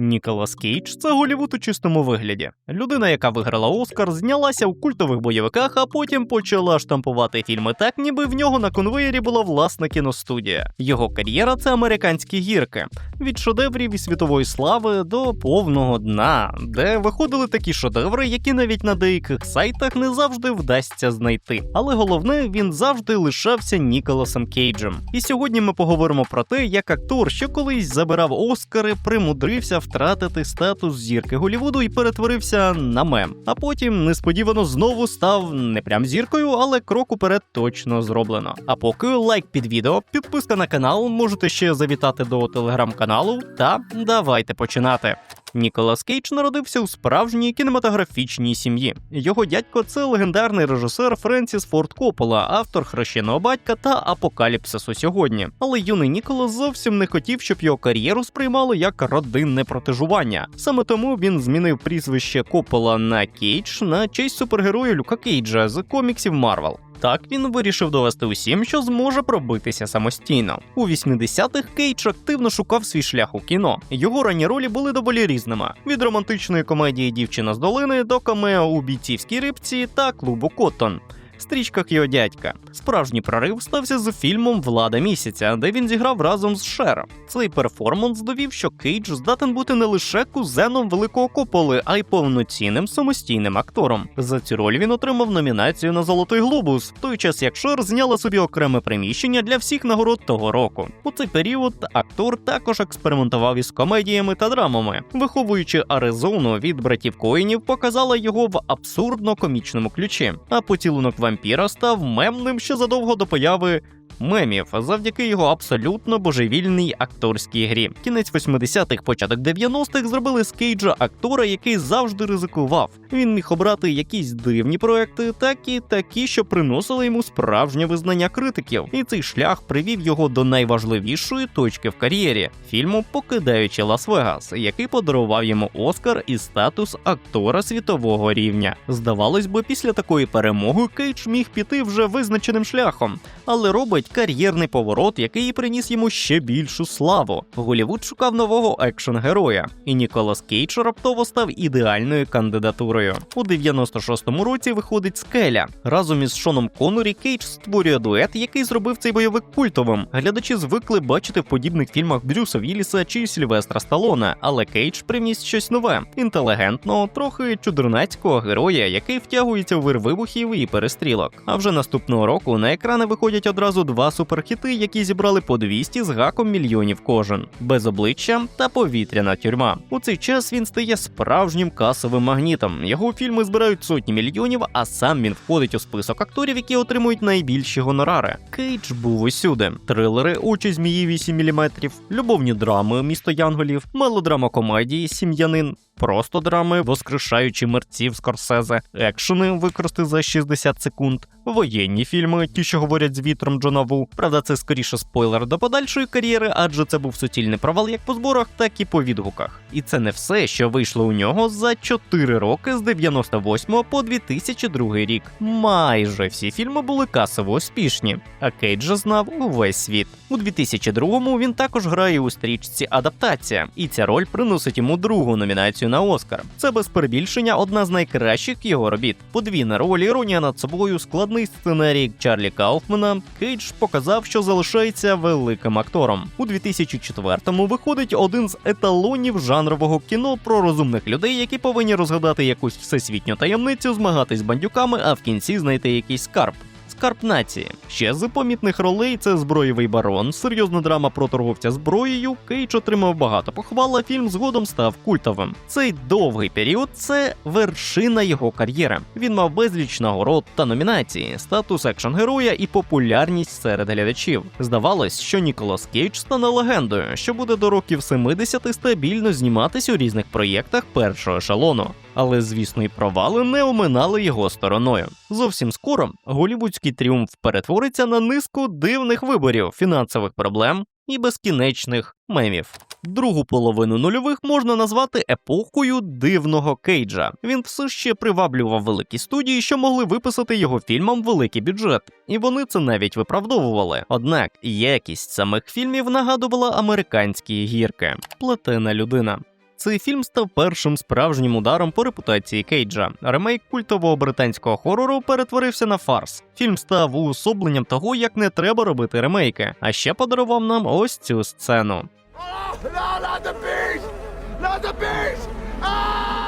Ніколас Кейдж це Голівуд у чистому вигляді. Людина, яка виграла Оскар, знялася у культових бойовиках, а потім почала штампувати фільми так, ніби в нього на конвеєрі була власна кіностудія. Його кар'єра це американські гірки від шедеврів і світової слави до повного дна, де виходили такі шедеври, які навіть на деяких сайтах не завжди вдасться знайти. Але головне, він завжди лишався Ніколасом Кейджем. І сьогодні ми поговоримо про те, як актор, що колись забирав Оскари, примудрився втратити статус зірки Голівуду і перетворився на мем. А потім несподівано знову став не прям зіркою, але крок уперед точно зроблено. А поки лайк під відео, підписка на канал, можете ще завітати до телеграм-каналу. Та давайте починати. Ніколас Кейдж народився у справжній кінематографічній сім'ї. Його дядько це легендарний режисер Френсіс Форд Коппола, автор хрещеного батька та апокаліпсису сьогодні. Але юний Ніколас зовсім не хотів, щоб його кар'єру сприймало як родинне протежування. Саме тому він змінив прізвище Коппола на Кейдж на честь супергероя Люка Кейджа з коміксів Марвел. Так він вирішив довести усім, що зможе пробитися самостійно. У 80-х Кейдж активно шукав свій шлях у кіно. Його ранні ролі були доволі різними: від романтичної комедії Дівчина з долини до камео у бійцівській рибці та клубу Коттон. Стрічках його дядька. Справжній прорив стався з фільмом Влада місяця, де він зіграв разом з Шером. Цей перформанс довів, що Кейдж здатен бути не лише кузеном великого кополи, а й повноцінним самостійним актором. За цю роль він отримав номінацію на Золотий глобус, в той час як Шер зняла собі окреме приміщення для всіх нагород того року. У цей період актор також експериментував із комедіями та драмами, виховуючи Аризону від братів Коїнів, показала його в абсурдно комічному ключі. А поцілунок вампіра став мемним ще задовго до появи мемів завдяки його абсолютно божевільній акторській грі. Кінець 80-х, початок 90-х зробили з Кейджа актора, який завжди ризикував. Він міг обрати якісь дивні проекти, так і такі, що приносили йому справжнє визнання критиків. І цей шлях привів його до найважливішої точки в кар'єрі фільму Покидаючи Лас-Вегас, який подарував йому Оскар і статус актора світового рівня. Здавалось би, після такої перемоги Кейдж міг піти вже визначеним шляхом, але робить кар'єрний поворот, який приніс йому ще більшу славу. Голівуд шукав нового екшн-героя, і Ніколас Кейдж раптово став ідеальною кандидатурою. У 96-му році виходить скеля. Разом із Шоном Конорі Кейдж створює дует, який зробив цей бойовик культовим. Глядачі звикли бачити в подібних фільмах Брюса Вілліса чи Сільвестра Сталона, але Кейдж привніс щось нове: інтелігентного, трохи чудернацького героя, який втягується у вир вибухів і перестрілок. А вже наступного року на екрани виходять одразу два суперхіти, які зібрали по 200 з гаком мільйонів кожен, без обличчя та повітряна тюрма. У цей час він стає справжнім касовим магнітом. Його фільми збирають сотні мільйонів, а сам він входить у список акторів, які отримують найбільші гонорари. Кейдж був усюди: трилери, очі змії 8 мм, любовні драми, місто Янголів, мелодрама комедії, сім'янин. Просто драми, воскрешаючи мерців Скорсезе, екшени викрасти за 60 секунд, воєнні фільми, ті, що говорять з вітром Джона Ву. Правда, це скоріше спойлер до подальшої кар'єри, адже це був суцільний провал як по зборах, так і по відгуках. І це не все, що вийшло у нього за 4 роки з 98 по 2002 рік. Майже всі фільми були касово успішні, а Кейджа знав увесь світ. У 2002-му він також грає у стрічці Адаптація, і ця роль приносить йому другу номінацію на Оскар. Це без перебільшення одна з найкращих його робіт. Подвійна роль, іронія над собою, складний сценарій Чарлі Кауфмана. Кейдж показав, що залишається великим актором. У 2004-му виходить один з еталонів жанрового кіно про розумних людей, які повинні розгадати якусь всесвітню таємницю, змагатись з бандюками, а в кінці знайти якийсь скарб. Скарб нації. Ще з помітних ролей це зброєвий барон, серйозна драма про торговця зброєю. Кейдж отримав багато похвал, а фільм згодом став культовим. Цей довгий період це вершина його кар'єри. Він мав безліч нагород та номінації, статус екшн героя і популярність серед глядачів. Здавалось, що Ніколас Кейдж стане легендою, що буде до років 70 стабільно зніматись у різних проєктах першого ешелону. Але, звісно, і провали не оминали його стороною. Зовсім скоро голівудський тріумф перетвориться на низку дивних виборів, фінансових проблем і безкінечних мемів. Другу половину нульових можна назвати епохою дивного Кейджа. Він все ще приваблював великі студії, що могли виписати його фільмам великий бюджет, і вони це навіть виправдовували. Однак якість самих фільмів нагадувала американські гірки. Плетена людина. Цей фільм став першим справжнім ударом по репутації Кейджа. Ремейк культового британського хорору перетворився на фарс. Фільм став уособленням того, як не треба робити ремейки, а ще подарував нам ось цю сцену. Oh, no, not the beast! Not the beast!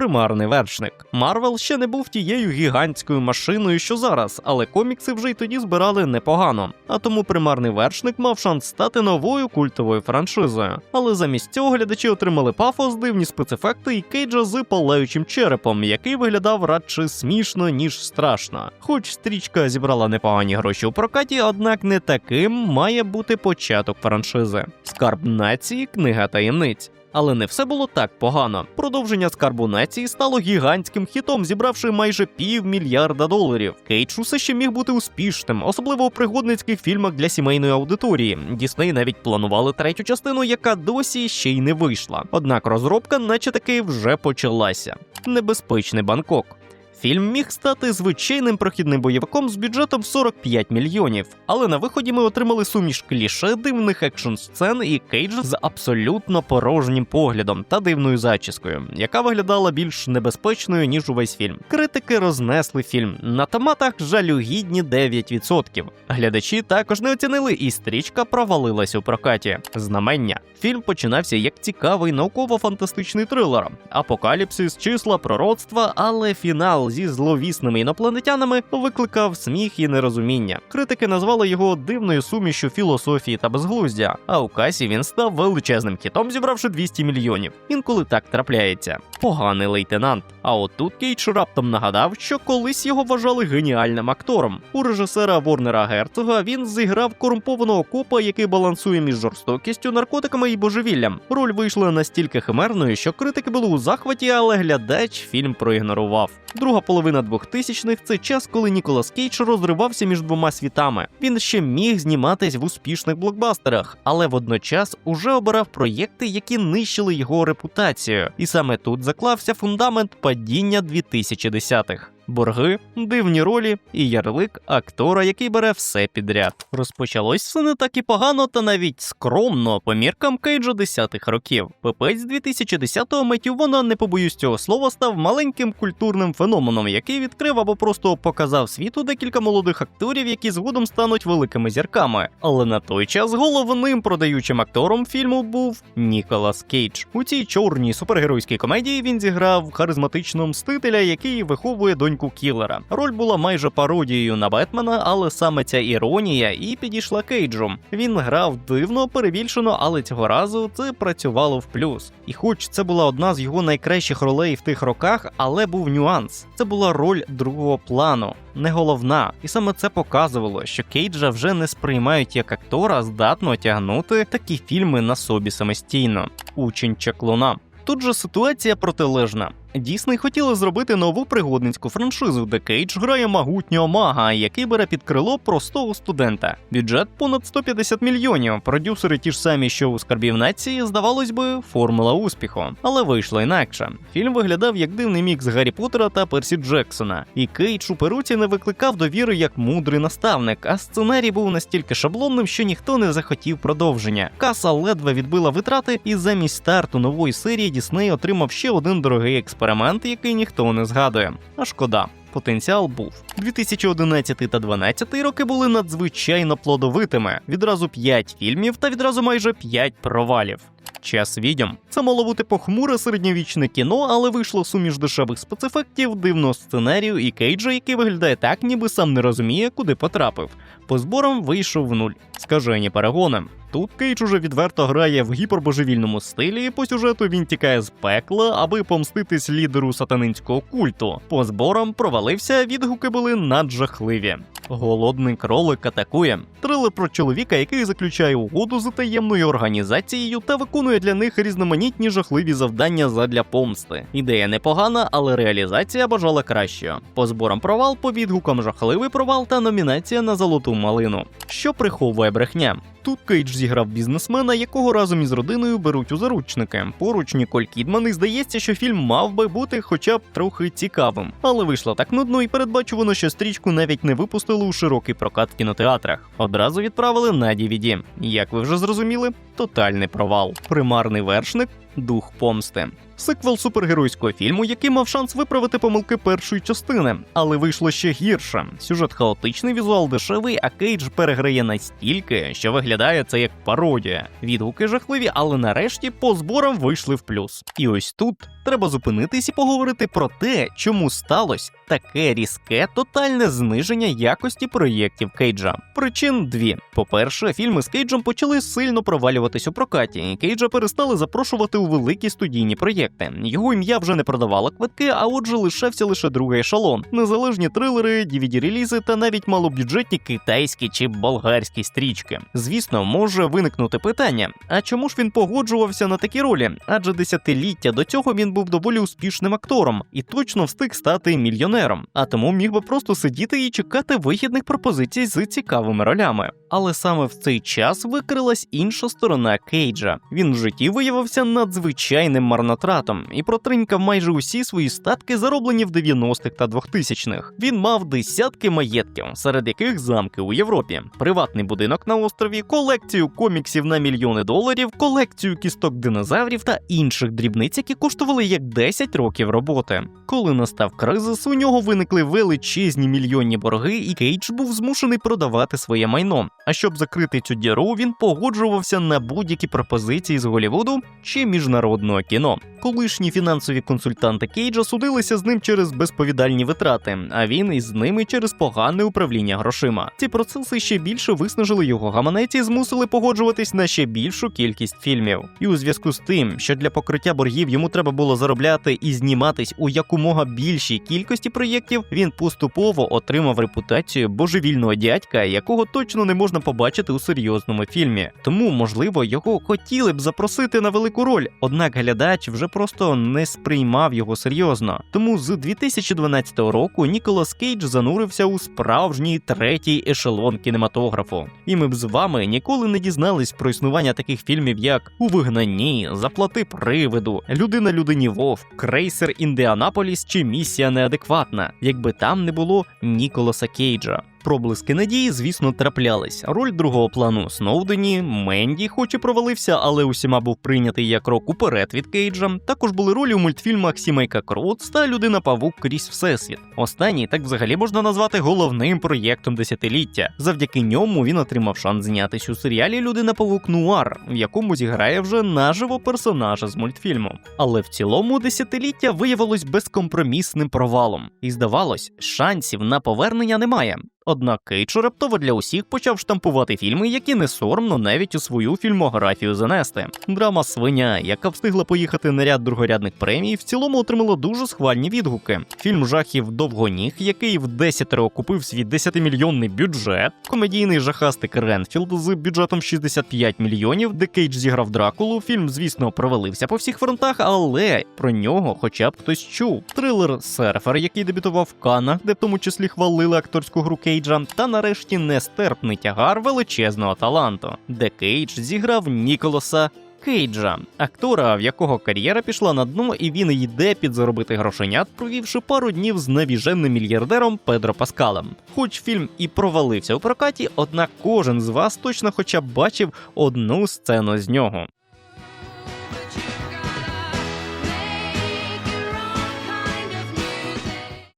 Примарний вершник. Марвел ще не був тією гігантською машиною, що зараз, але комікси вже й тоді збирали непогано. А тому примарний вершник мав шанс стати новою культовою франшизою. Але замість цього глядачі отримали пафос, дивні спецефекти і кейджа з палаючим черепом, який виглядав радше смішно, ніж страшно. Хоч стрічка зібрала непогані гроші у прокаті, однак не таким має бути початок франшизи. Скарб нації, книга таємниць. Але не все було так погано. Продовження скарбу нації стало гігантським хітом, зібравши майже півмільярда доларів. Кейдж усе ще міг бути успішним, особливо у пригодницьких фільмах для сімейної аудиторії. Дісней навіть планували третю частину, яка досі ще й не вийшла. Однак розробка, наче таки, вже почалася. Небезпечний Бангкок. Фільм міг стати звичайним прохідним бойовиком з бюджетом 45 мільйонів, але на виході ми отримали суміш кліше, дивних екшн сцен і Кейджа з абсолютно порожнім поглядом та дивною зачіскою, яка виглядала більш небезпечною ніж увесь фільм. Критики рознесли фільм на томатах жалюгідні 9%. Глядачі також не оцінили, і стрічка провалилась у прокаті. Знамення. Фільм починався як цікавий науково-фантастичний трилер, апокаліпсис, числа, пророцтва, але фінал зі зловісними інопланетянами викликав сміх і нерозуміння. Критики назвали його дивною сумішю філософії та безглуздя. А у касі він став величезним хітом, зібравши 200 мільйонів. Інколи так трапляється. Поганий лейтенант. А от тут Кейдж раптом нагадав, що колись його вважали геніальним актором. У режисера Ворнера Герцога він зіграв корумпованого копа, який балансує між жорстокістю, наркотиками і божевіллям. Роль вийшла настільки химерною, що критики були у захваті, але глядач фільм проігнорував. Друга половина 2000-х – це час, коли Ніколас Кейдж розривався між двома світами. Він ще міг зніматись в успішних блокбастерах, але водночас уже обирав проєкти, які нищили його репутацію. І саме тут заклався фундамент падіння 2010-х. Борги, дивні ролі і ярлик актора, який бере все підряд. Розпочалось все не так і погано, та навіть скромно по міркам Кейджа 10-х років. Пипець 2010-го Меттю Вона, не побоюсь цього слова, став маленьким культурним феноменом, який відкрив або просто показав світу декілька молодих акторів, які згодом стануть великими зірками. Але на той час головним продаючим актором фільму був Ніколас Кейдж. У цій чорній супергеройській комедії він зіграв харизматичного мстителя, який виховує доньку кілера. Роль була майже пародією на Бетмена, але саме ця іронія і підійшла Кейджу. Він грав дивно, перебільшено, але цього разу це працювало в плюс. І хоч це була одна з його найкращих ролей в тих роках, але був нюанс. Це була роль другого плану, не головна. І саме це показувало, що Кейджа вже не сприймають як актора, здатного тягнути такі фільми на собі самостійно. Учень чаклуна. Тут же ситуація протилежна. Дійсний хотіли зробити нову пригодницьку франшизу, де Кейдж грає могутнього мага, який бере під крило простого студента. Бюджет понад 150 мільйонів. Продюсери ті ж самі, що у скарбів нації, здавалось би, формула успіху. Але вийшло інакше. Фільм виглядав як дивний мікс Гаррі Поттера та Персі Джексона. І Кейдж у перуці не викликав довіри як мудрий наставник, а сценарій був настільки шаблонним, що ніхто не захотів продовження. Каса ледве відбила витрати, і замість старту нової серії Дісней отримав ще один дорогий експеримент, який ніхто не згадує. А шкода. Потенціал був 2011 та 2012 роки були надзвичайно плодовитими. Відразу 5 фільмів та відразу майже 5 провалів. Час відьом. Це мало бути похмуре середньовічне кіно, але вийшло суміш дешевих спецефектів, дивного сценарію і Кейджа, який виглядає так, ніби сам не розуміє, куди потрапив. По зборам вийшов в нуль. Скажені перегони. Тут Кейдж уже відверто грає в гіпербожевільному стилі, і по сюжету він тікає з пекла, аби помститись лідеру сатанинського культу. По зборам провалився, відгуки були наджахливі. Голодний кролик атакує. Трилер про чоловіка, який заключає угоду з таємною організацією та виконує для них різноманітні жахливі завдання задля помсти. Ідея непогана, але реалізація бажала кращого. По зборам провал, по відгукам жахливий провал та номінація на золоту малину. Що приховує брехня? Тут Кейдж зіграв бізнесмена, якого разом із родиною беруть у заручники. Поруч Ніколь Кідман, і здається, що фільм мав би бути хоча б трохи цікавим. Але вийшло так нудно і передбачувано, що стрічку навіть не випустили у широкий прокат в кінотеатрах. Одразу відправили на DVD. Як ви вже зрозуміли, тотальний провал. Примарний вершник Дух помсти. Сиквел супергеройського фільму, який мав шанс виправити помилки першої частини, але вийшло ще гірше. Сюжет хаотичний, візуал дешевий, а Кейдж переграє настільки, що виглядає це як пародія. Відгуки жахливі, але нарешті по зборам вийшли в плюс. І ось тут треба зупинитись і поговорити про те, чому сталося таке різке тотальне зниження якості проєктів Кейджа. Причин дві: по-перше, фільми з Кейджем почали сильно провалюватись у прокаті, і Кейджа перестали запрошувати у великі студійні проєкти. Його ім'я вже не продавало квитки, а отже, лишався лише другий ешелон, незалежні трилери, DVD-релізи та навіть малобюджетні китайські чи болгарські стрічки. Звісно, може виникнути питання: а чому ж він погоджувався на такі ролі? Адже десятиліття до цього він був доволі успішним актором і точно встиг стати мільйонером, а тому міг би просто сидіти і чекати вигідних пропозицій з цікавими ролями. Але саме в цей час викрилась інша сторона Кейджа. Він в житті виявився надзвичайним марнотратом і протринькав майже усі свої статки, зароблені в 90-х та 2000-х. Він мав десятки маєтків, серед яких замки у Європі, приватний будинок на острові, колекцію коміксів на мільйони доларів, колекцію кісток динозаврів та інших дрібниць, які коштували як 10 років роботи. Коли настав кризис, у нього виникли величезні мільйонні борги, і Кейдж був змушений продавати своє майно. А щоб закрити цю діру, він погоджувався на будь-які пропозиції з Голівуду чи міжнародного кіно. Колишні фінансові консультанти Кейджа судилися з ним через безповідальні витрати, а він із ними через погане управління грошима. Ці процеси ще більше виснажили його гаманець і змусили погоджуватись на ще більшу кількість фільмів. І у зв'язку з тим, що для покриття боргів йому треба було заробляти і зніматись у якомога більшій кількості проєктів, він поступово отримав репутацію божевільного дядька, якого точно не можна побачити у серйозному фільмі. Тому, можливо, його хотіли б запросити на велику роль, однак глядач вже просто не сприймав його серйозно. Тому з 2012 року Ніколас Кейдж занурився у справжній третій ешелон кінематографу. І ми б з вами ніколи не дізнались про існування таких фільмів, як У вигнанні, Заплати привиду, Людина людині Вовк, Крейсер Індіанаполіс чи Місія неадекватна, якби там не було Ніколаса Кейджа. Проблиски надії, звісно, траплялись. Роль другого плану Сноудені, Менді, хоч і провалився, але усіма був прийнятий як крок уперед від Кейджа. Також були ролі у мультфільмах Сімейка Крутс та Людина Павук крізь Всесвіт. Останній так взагалі можна назвати головним проєктом десятиліття. Завдяки ньому він отримав шанс знятись у серіалі Людина Павук Нуар, в якому зіграє вже наживо персонажа з мультфільму. Але в цілому десятиліття виявилось безкомпромісним провалом, і здавалось, шансів на повернення немає. Однак Кейдж раптово для усіх почав штампувати фільми, які не соромно навіть у свою фільмографію занести. Драма Свиня, яка встигла поїхати на ряд другорядних премій, в цілому отримала дуже схвальні відгуки. Фільм жахів Довгоніг, який в десятеро окупив свій 10-мільйонний бюджет, комедійний жахастик Ренфілд з бюджетом 65 мільйонів, де Кейдж зіграв Дракулу. Фільм, звісно, провалився по всіх фронтах, але про нього хоча б хтось чув. Трилер Серфер, який дебютував в Канах, де в тому числі хвалили акторську гру Кейджа, та нарешті нестерпний тягар величезного таланту, де Кейдж зіграв Ніколаса. Кейджа, актора, в якого кар'єра пішла на дно, і він йде підзаробити грошенят, провівши пару днів з навіженним мільярдером Педро Паскалем. Хоч фільм і провалився у прокаті, однак кожен з вас точно хоча б бачив одну сцену з нього.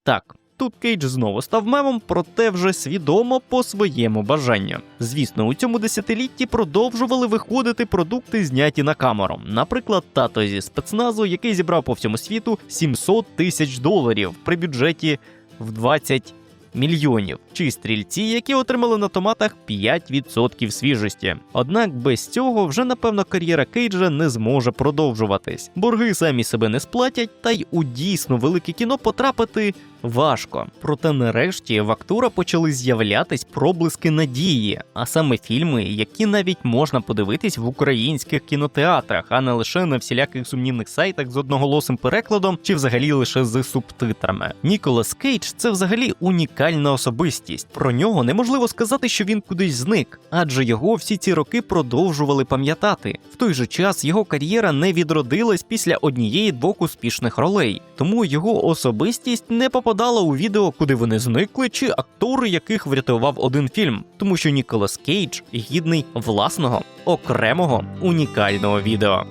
Так, тут Кейдж знову став мемом, проте вже свідомо по своєму бажанню. Звісно, у цьому десятилітті продовжували виходити продукти, зняті на камеру. Наприклад, тато зі спецназу, який зібрав по всьому світу 700 тисяч доларів при бюджеті в 20 мільйонів, чи стрільці, які отримали на томатах 5% свіжості. Однак без цього вже напевно кар'єра Кейджа не зможе продовжуватись. Борги самі себе не сплатять, та й у дійсно велике кіно потрапити важко. Проте нарешті в актора почали з'являтись проблиски надії, а саме фільми, які навіть можна подивитись в українських кінотеатрах, а не лише на всіляких сумнівних сайтах з одноголосим перекладом чи взагалі лише з субтитрами. Ніколас Кейдж це взагалі унікальна особистість. Про нього неможливо сказати, що він кудись зник, адже його всі ці роки продовжували пам'ятати. В той же час його кар'єра не відродилась після однієї двох успішних ролей, тому його особистість не попадала у відео, куди вони зникли, чи актори, яких врятував один фільм, тому що Ніколас Кейдж гідний власного окремого унікального відео.